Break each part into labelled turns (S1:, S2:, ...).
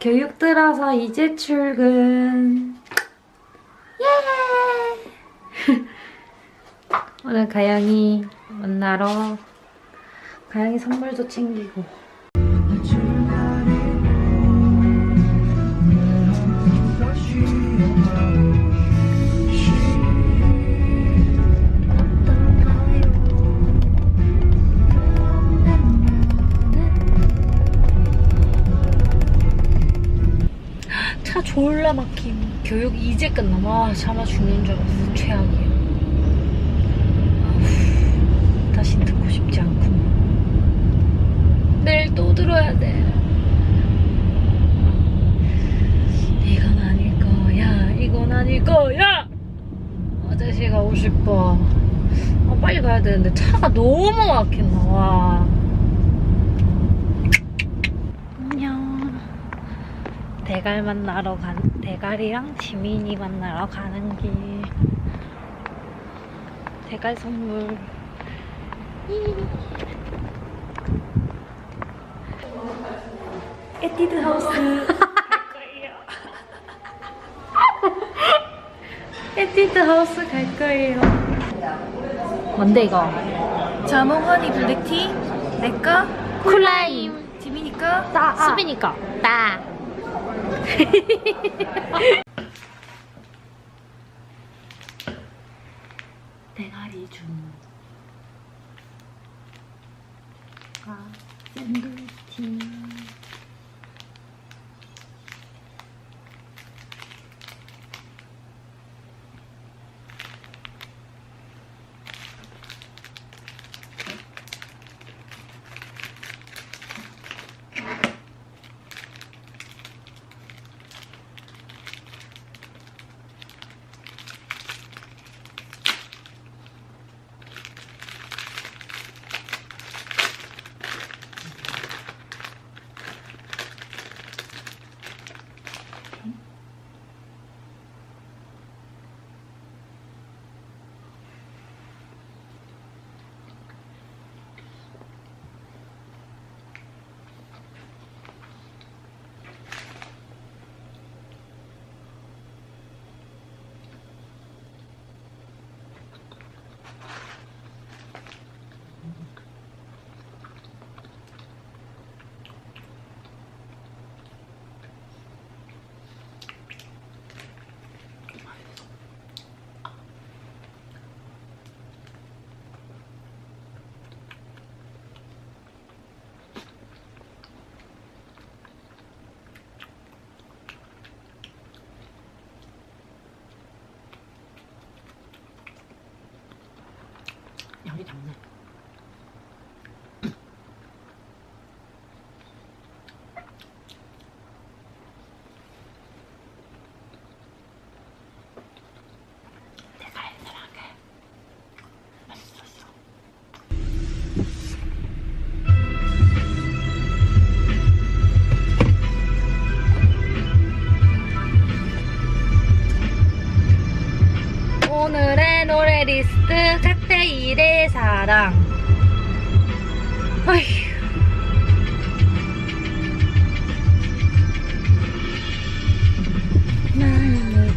S1: 교육 들어서 이제 출근. 예! 오늘 가영이 만나러 가영이 선물도 챙기고. 차 졸라 막힘. 교육 이제 끝나. 와, 참아 죽는 줄 알았어. 최악이야. 아후, 다신 듣고 싶지 않고. 내일 또 들어야 돼. 이건 아닐 거야. 이건 아닐 거야. 화장실 가고 싶어. 아, 빨리 가야 되는데 차가 너무 막힌다. 와. 안녕. 대갈 만나러 간 대갈이랑 지민이 만나러 가는 길. 대갈 선물. 에뛰드 하우스. 에뛰드 하우스 갈 거예요. 뭔데 이거?
S2: 자몽허니 블랙티? 내꺼
S1: 쿨라임.
S2: 지미니까
S1: 따 수빈이까 따 대가리 준 아, 샌드위치 양이 작네 일의 사랑. 어휴.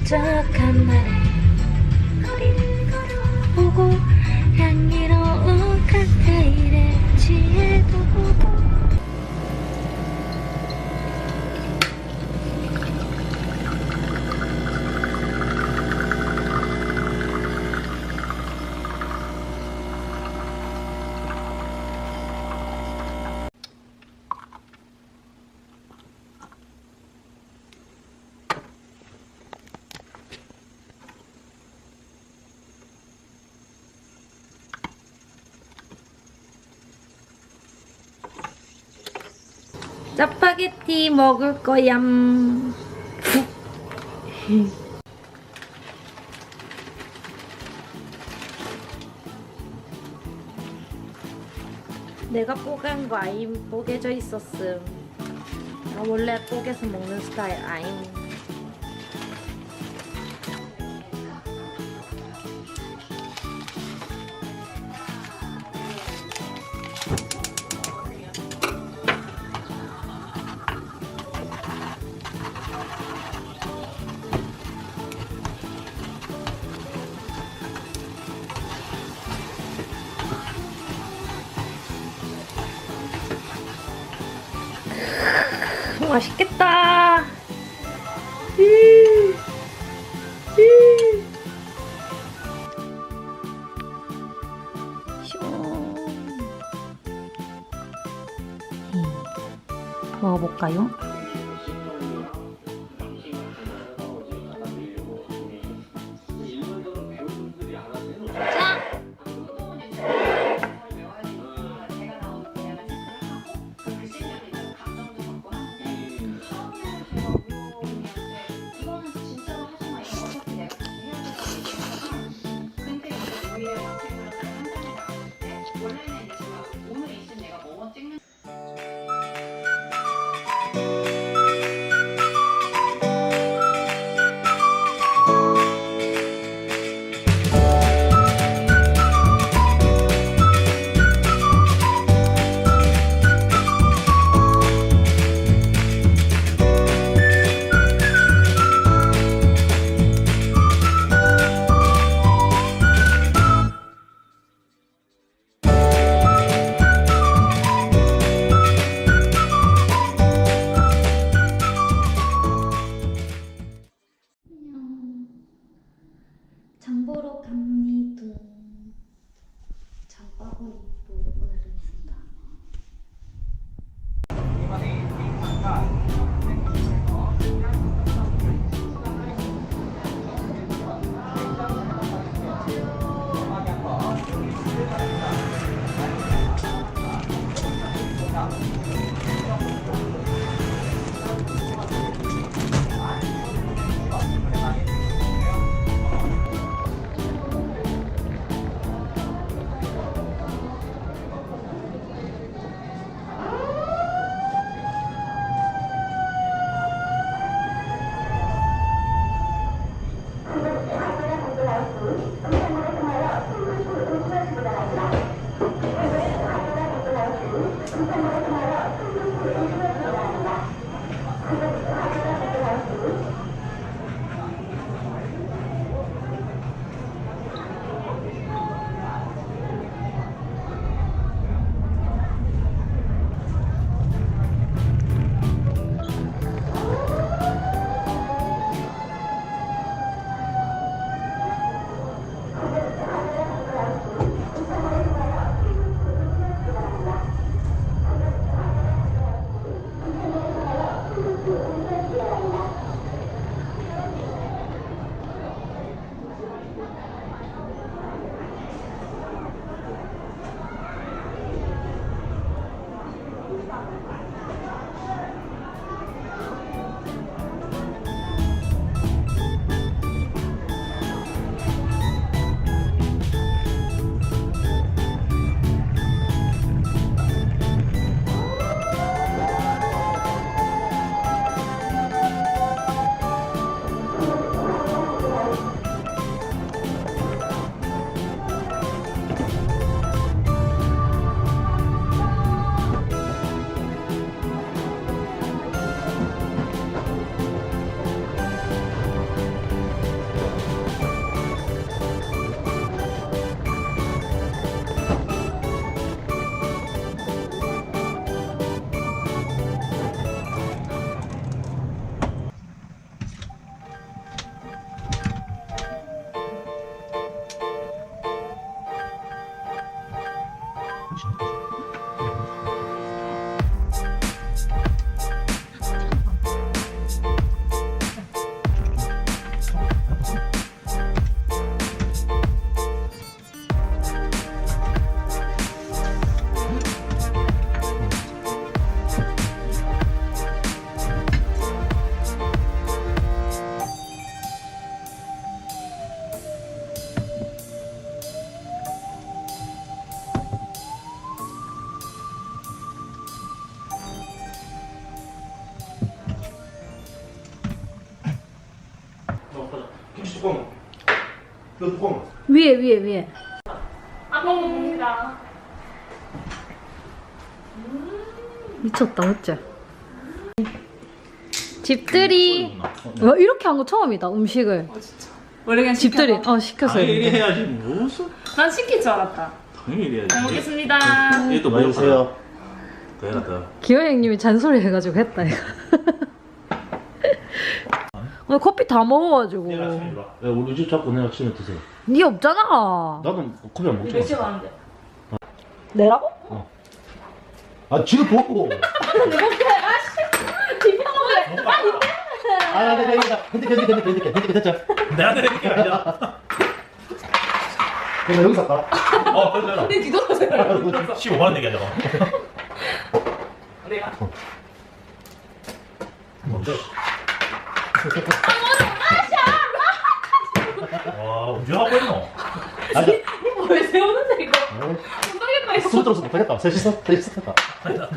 S1: 울적한 날에 거리를 걸어오고 짜파게티 먹을 거야. 내가 뽀개한 거 아임 뽀개져 있었음. 나 원래 뽀개서 먹는 스타일 아임. 맛있겠다. 음. 음. 먹어볼까요? 위에 위에 위에. 미쳤다, 맞지? 집들이 와, 이렇게 한 거 처음이다 음식을
S3: 원래 그냥
S1: 집들이. 어 시켜서
S4: 당연히
S1: 했는데
S4: 해야지 무슨?
S3: 난 시킬 줄 알았다.
S4: 당연히 해야지.
S3: 잘 먹겠습니다.
S4: 얘또
S5: 많이
S4: 먹어요.
S5: 드세요. 내가 더.
S1: 기호 형님이 잔소리 해가지고 했다 이거. 오늘 커피 다 먹어가지고.
S5: 내가 아침에. 야, 우리 집 잡고 내가 아침에 드세요.
S1: 니 없잖아.
S5: 나도 커피 안 먹잖아.
S1: 가는데? 내라고?
S5: 아, 지금 보고. 아, 네, 네, 네. 핸드, 핸드, 핸드, 핸드, 핸드, 핸드, 됐죠?
S4: 내가 내는 게 아니라.
S5: 내가 여기서 할까?
S4: 어, 그러잖아.
S1: 니 뒤돌아서요.
S4: 15만 원 얘기하잖아. 뭔데? 와, 언제 하고 있노?
S5: 앉아.
S1: 왜 세우는데 이거?
S5: 어,
S1: 못하겠다 이거.
S5: 숨 들어서 못하겠다. 셋이서, 셋이서.
S4: 다시 해봐,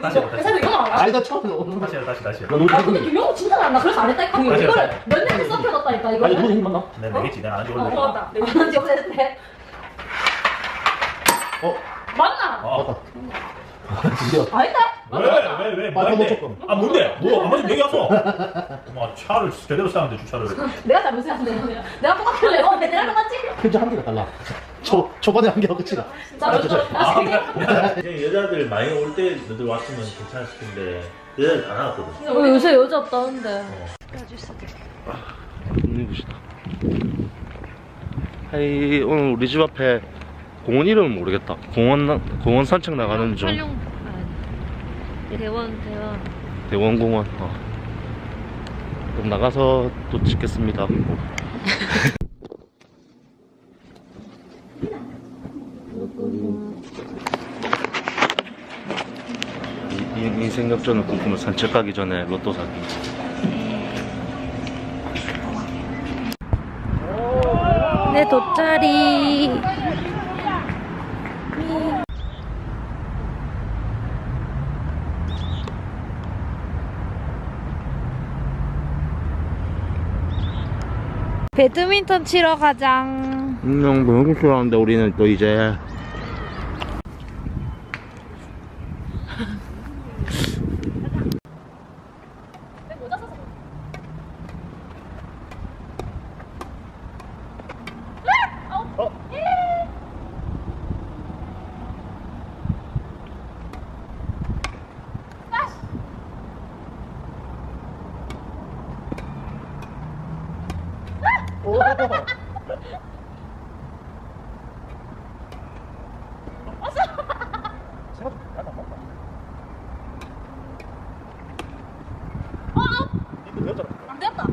S4: 다시
S1: 회사에서 이거 알아?
S5: 아니, 나 처음에 오는 거.
S4: 다시 해, 다시, 다시.
S5: 나 너무
S1: 아 근데. 김영호 진짜 잘한다. 그래서 안 했다. 그
S4: 다시
S1: 이거를
S4: 해봐.
S1: 몇 년째 썩혀놨다니까
S5: 아니,
S1: 이거를.
S5: 누구 힘 맞나?
S4: 내가 내겠지, 내가 안
S1: 어,
S4: 좋은데.
S1: 맞다. 내가 한지 오래됐대.
S5: 어,
S1: 맞나?
S4: 어.
S5: 맞다. 드디어.
S1: 아니다.
S4: 왜, 왜, 왜,
S5: 빨간
S4: 뭔데?
S5: 조금.
S4: 아, 뭔데? 뭐, 한번 좀 얘기하소. 와, 차를 제대로 사는데, 주차를.
S1: 내가 잘못했는데 내가 똑같길래 어 베테랑 똑같지?
S5: 편지 한 개가 달라. 초, 초반에 한 개하고 끝이다.
S4: 아,
S1: 나
S4: 그래?
S5: 이제 여자들 많이 올 때 너들 왔으면 괜찮았을 텐데 여자들 다 나왔거든.
S1: 어, 요새 여자 없다는데.
S5: 눈이 부시다. 하이 오늘 우리 집 앞에 공원 이름은 모르겠다. 공원 나- 공원 산책 나가는 중.
S1: 대원 대원.
S5: 대원공원. 어. 그럼 나가서 또 찍겠습니다. 이- 이- 인생 역전을 꿈꾸며 산책 가기 전에 로또 사기.
S1: 내 돗자리. 배드민턴 치러 가장.
S5: 안녕, 너무 싫어하는데 우리는 또 이제
S1: 안 됐다.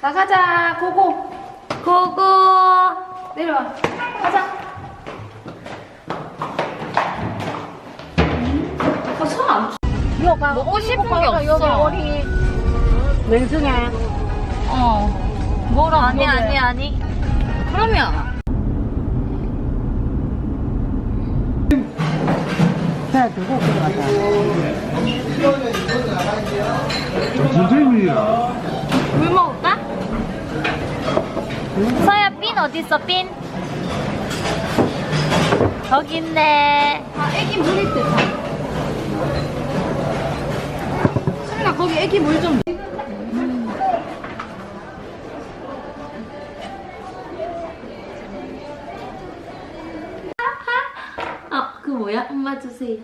S1: 나가자. 고고. 고고. 내려와 먹고 싶은 게 없어. 맹승해. 어. 뭐라 아니 아니 아니. 그러면. 물 먹을까? 서야 핀 어딨어 핀? 여기 있네. 아 애기 듯 수민아 거기 애기 물좀 아, 그 뭐야? 엄마 주세요.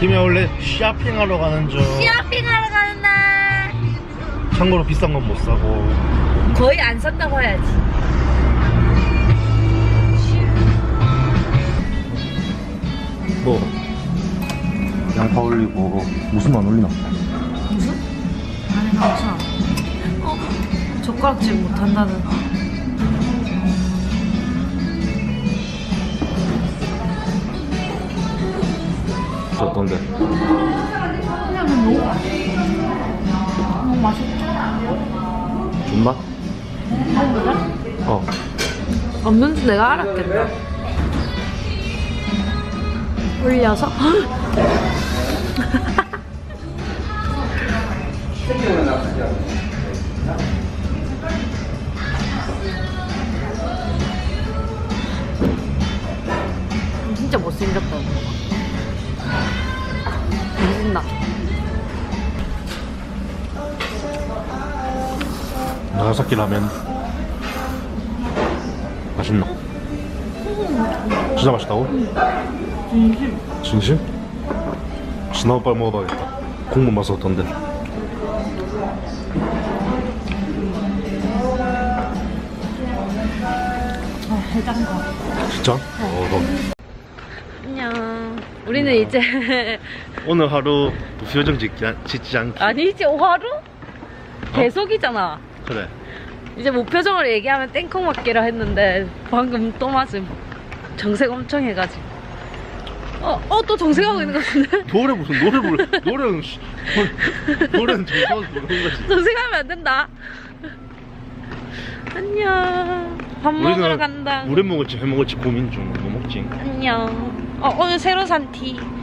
S5: 김해올레 쇼핑하러 가는 중.
S1: 쇼핑하러 가는 날.
S5: 참고로 비싼 건 못 사고.
S1: 거의 안 샀다고 해야지.
S5: 뭐 양파 올리고 무슨 안 올리나?
S1: 아니, 감사. 어? 젓가락질 못한다는.
S5: 어떤데?
S1: 그냥 너무, 너무 맛있죠?
S5: 존나? 어.
S1: 없는 줄 내가 알았겠다. 올려서 진짜 못생겼다. 미친다.
S5: 나가사키 라면. 맛있나? 진짜 맛있다고? 진심. 진심? 진나오 빨리 먹어봐야겠다. 국물 맛은 어떤데? 진짜? 어.
S1: 안녕. 우리는 이제
S5: 오늘 하루 무표정 짓지, 않- 짓지 않기.
S1: 아니지 하루? 계속이잖아.
S5: 그래.
S1: 이제 무표정으로 얘기하면 땡콩 맞기로 했는데 방금 또 맞음. 정색 엄청 해가지고. 어, 어, 또 정색하고 있는 것 같은데?
S5: 노래 무슨 노래 불러? 노래는 노래- 노래는 정성을 부르는 거지.
S1: 정색하면 안 된다. 안녕. 밥 먹으러 간다.
S5: 물에 먹을지 회 먹을지 고민 중. 뭐 먹지?
S1: 안녕. 어, 오늘 새로 산 티.